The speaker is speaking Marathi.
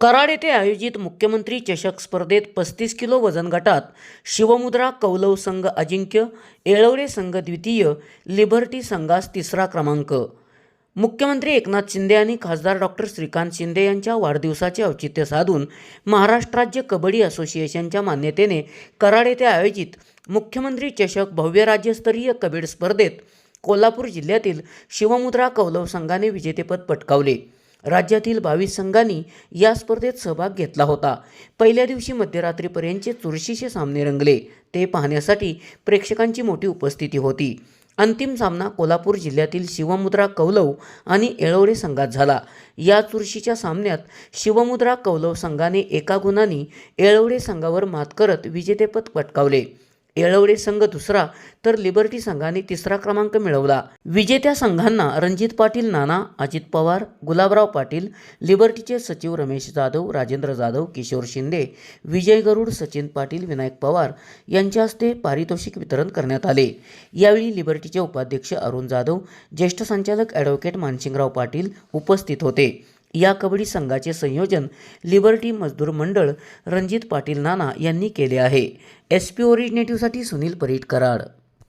कराड येथे आयोजित मुख्यमंत्री चषक स्पर्धेत पस्तीस किलो वजन गटात शिवमुद्रा कौलव संघ अजिंक्य येळवडे संघ द्वितीय लिबर्टी संघास तिसरा क्रमांक. मुख्यमंत्री एकनाथ शिंदे आणि खासदार डॉक्टर श्रीकांत शिंदे यांच्या वाढदिवसाचे औचित्य साधून महाराष्ट्र राज्य कबड्डी असोसिएशनच्या मान्यतेने कराड येथे आयोजित मुख्यमंत्री चषक भव्य राज्यस्तरीय कबड्डी स्पर्धेत कोल्हापूर जिल्ह्यातील शिवमुद्रा कौलव संघाने विजेतेपद पटकावले. राज्यातील बावीस संघांनी या स्पर्धेत सहभाग घेतला होता. पहिल्या दिवशी मध्यरात्रीपर्यंतचे चुरशीचे सामने रंगले. ते पाहण्यासाठी प्रेक्षकांची मोठी उपस्थिती होती. अंतिम सामना कोल्हापूर जिल्ह्यातील शिवमुद्रा कौलव आणि येळवडे संघात झाला. या चुरशीच्या सामन्यात शिवमुद्रा कौलव संघाने एका गुणांनी येळवडे संघावर मात करत विजेतेपद पटकावले. येळवडे संघ दुसरा तर लिबर्टी संघाने तिसरा क्रमांक मिळवला. विजेत्या संघांना रणजित पाटील नाना अजित पवार गुलाबराव पाटील लिबर्टीचे सचिव रमेश जाधव राजेंद्र जाधव किशोर शिंदे विजय गरुड सचिन पाटील विनायक पवार यांच्या हस्ते पारितोषिक वितरण करण्यात आले. यावेळी लिबर्टीचे उपाध्यक्ष अरुण जाधव ज्येष्ठ संचालक ॲडव्होकेट मानसिंगराव पाटील उपस्थित होते. या कबड्डी संघाचे संयोजन लिबर्टी मजदूर मंडळ रणजित पाटील नाना यांनी केले आहे. एस पी ओरिजिनेटिव्हसाठी सुनील परीट कराड.